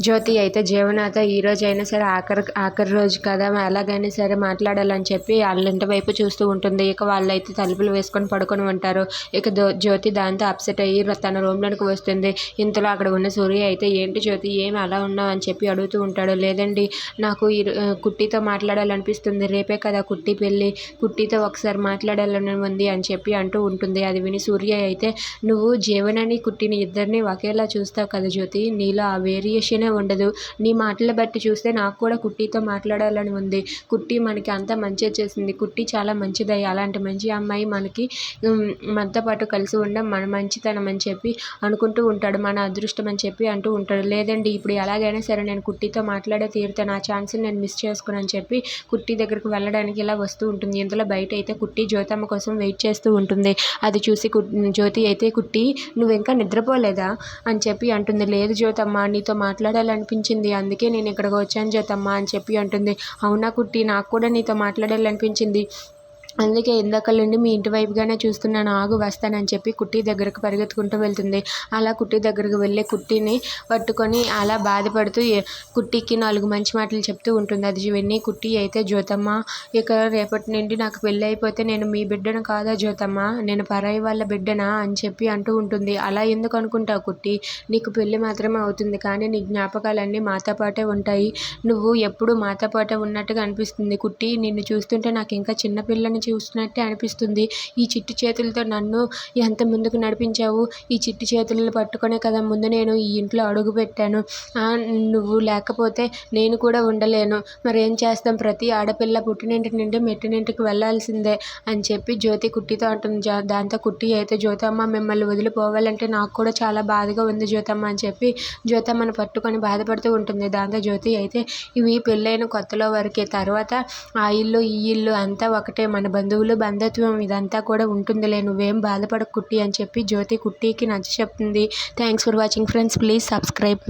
జ్యోతి అయితే జీవనాథ ఈ రోజు అయినా సరే ఆఖరి ఆఖరి రోజు కదా ఎలాగైనా సరే మాట్లాడాలని చెప్పి వాళ్ళ ఇంటి వైపు చూస్తూ ఉంటుంది. ఇక వాళ్ళైతే తలుపులు వేసుకొని పడుకొని ఉంటారు. ఇక జ్యోతి దాంతో అప్సెట్ అయ్యి తన రూమ్లోకి వస్తుంది. ఇంతలో అక్కడ ఉన్న సూర్య అయితే ఏంటి జ్యోతి ఏం అలా ఉన్నావు? అని చెప్పి అడుగుతూ ఉంటాడు. లేదండి నాకు ఈ కుట్టితో మాట్లాడాలనిపిస్తుంది. రేపే కదా కుట్టి పెళ్ళి. కుట్టితో ఒకసారి మాట్లాడాలని ఉంది అని చెప్పి అంటూ ఉంటుంది. అది విని సూర్య అయితే నువ్వు జీవనాన్ని కుట్టిని ఇద్దరిని ఒకేలా చూస్తావు కదా జ్యోతి. నీలో ఆ వేరియేషనే ఉండదు. నీ మాటలు బట్టి చూస్తే నాకు కూడా కుట్టితో మాట్లాడాలని ఉంది. కుట్టి మనకి అంతా మంచి చేసింది కుట్టి చాలా మంచిదయ్యి. అలాంటి మంచి అమ్మాయి మనకి మనతో పాటు కలిసి ఉండడం మన మంచితనం అని చెప్పి అనుకుంటూ ఉంటాడు. మన అదృష్టం అని చెప్పి అంటూ ఉంటాడు. లేదండి ఇప్పుడు ఎలాగైనా సరే నేను కుట్టితో మాట్లాడే తీరుతాను ఆ ఛాన్స్ నేను మిస్ చేసుకుని చెప్పి కుట్టి దగ్గరకు వెళ్ళడానికి ఇలా వస్తూ ఉంటుంది. ఇందులో బయట అయితే కుట్టి జ్యోతమ్మ కోసం వెయిట్ చేస్తూ ఉంటుంది. అది చూసి జ్యోతి అయితే కుట్టి నువ్వు ఇంకా నిద్రపోలేదా? అని చెప్పి అంటుంది. లేదు జ్యోతమ్మ నీతో మాట్లాడాలనిపించింది. అందుకే నేను ఇక్కడికి వచ్చాను జ్యోతమ్మ అని చెప్పి అంటుంది. అవునా కుట్టి నాకు కూడా నీతో మాట్లాడాలనిపించింది. అందుకే ఇందాక నుండి మీ ఇంటి వైపుగానే చూస్తున్నాను. ఆగు వస్తానని చెప్పి కుట్టి దగ్గరకు పరిగెత్తుకుంటూ వెళ్తుంది. అలా కుట్టి దగ్గరకు వెళ్ళి కుట్టిని పట్టుకొని అలా బాధపడుతూ కుట్టికి నాలుగు మంచి మాటలు చెప్తూ ఉంటుంది. అది విని కుట్టి అయితే జ్యోతమ్మ ఇక రేపటి నుండి నాకు పెళ్ళి అయిపోతే నేను మీ బిడ్డను కాదా జ్యోతమ్మ? నేను పరాయి వాళ్ళ బిడ్డనా? అని చెప్పి అంటూ ఉంటుంది. అలా ఎందుకు అనుకుంటావు కుట్టి? నీకు పెళ్ళి మాత్రమే అవుతుంది. కానీ నీ జ్ఞాపకాలన్నీ మాతో పాటే ఉంటాయి. నువ్వు ఎప్పుడు మాతో పాటే ఉన్నట్టుగా అనిపిస్తుంది కుట్టి. నిన్ను చూస్తుంటే నాకు ఇంకా చిన్నపిల్లని చూస్తున్నట్టే అనిపిస్తుంది. ఈ చిట్టి చేతులతో నన్ను ఎంత ముందుకు నడిపించావు? ఈ చిట్టి చేతులను పట్టుకునే కదా ముందు నేను ఈ ఇంట్లో అడుగు పెట్టాను. నువ్వు లేకపోతే నేను కూడా ఉండలేను. మరి ఏం చేస్తాం? ప్రతి ఆడపిల్ల పుట్టినింటి నుండి మెట్టినింటికి వెళ్ళాల్సిందే అని చెప్పి జ్యోతి కుట్టితో అంటుంది. దాంతో కుట్టి అయితే జ్యోతమ్మ మిమ్మల్ని వదిలిపోవాలంటే నాకు కూడా చాలా బాధగా ఉంది జ్యోతమ్మ అని చెప్పి జ్యోతమ్మను పట్టుకొని బాధపడుతూ ఉంటుంది. దాంతో జ్యోతి అయితే ఇవి పెళ్ళైన కొత్తలో వరకే. తర్వాత ఆ ఇల్లు ఈ ఇల్లు అంతా ఒకటే. మన బంధువులు బంధుత్వం ఇదంతా కూడా ఉంటుందిలే. నువ్వేం బాధపడకు కుట్టి అని చెప్పి జ్యోతి కుట్టికి నచ్చ చెప్తుంది. Thanks for watching friends please subscribe